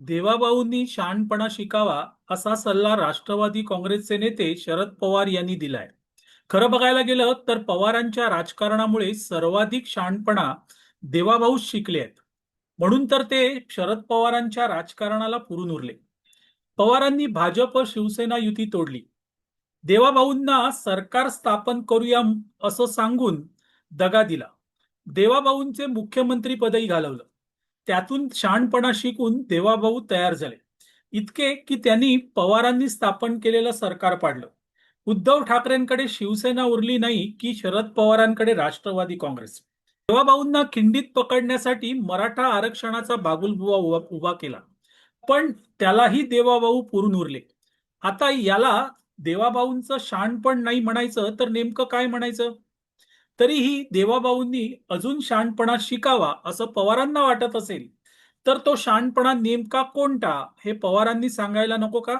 देवाबाऊंनी शहाणपणा शिकावा असा सल्ला राष्ट्रवादी काँग्रेसचे नेते शरद पवार यांनी दिलाय. खरं बघायला गेलं तर पवारांच्या राजकारणामुळे सर्वाधिक शहाणपणा देवाभाऊ शिकले आहेत. म्हणून तर ते शरद पवारांच्या राजकारणाला पुरून उरले. पवारांनी भाजप शिवसेना युती तोडली. देवाभाऊंना सरकार स्थापन करूया असं सांगून दगा दिला. देवाबाऊंचे मुख्यमंत्री पदही घालवलं. त्यातून शहाणपणा शिकून देवाभाऊ तयार झाले. इतके की त्यांनी पवारांनी स्थापन केलेलं सरकार पाडलं. उद्धव ठाकरेंकडे शिवसेना उरली नाही की शरद पवारांकडे राष्ट्रवादी काँग्रेस. देवाभाऊंना खिंडीत पकडण्यासाठी मराठा आरक्षणाचा बागुलबुवा उभा केला. पण त्यालाही देवाभाऊ पुरून उरले. आता याला देवाभाऊंचं शहाणपण नाही म्हणायचं तर नेमकं काय म्हणायचं? तरीही देवाबाऊंनी अजून शहाणपणा शिकावा असं पवारांना वाटत असेल तर तो शहाणपणा नेमका कोणता हे पवारांनी सांगायला नको का?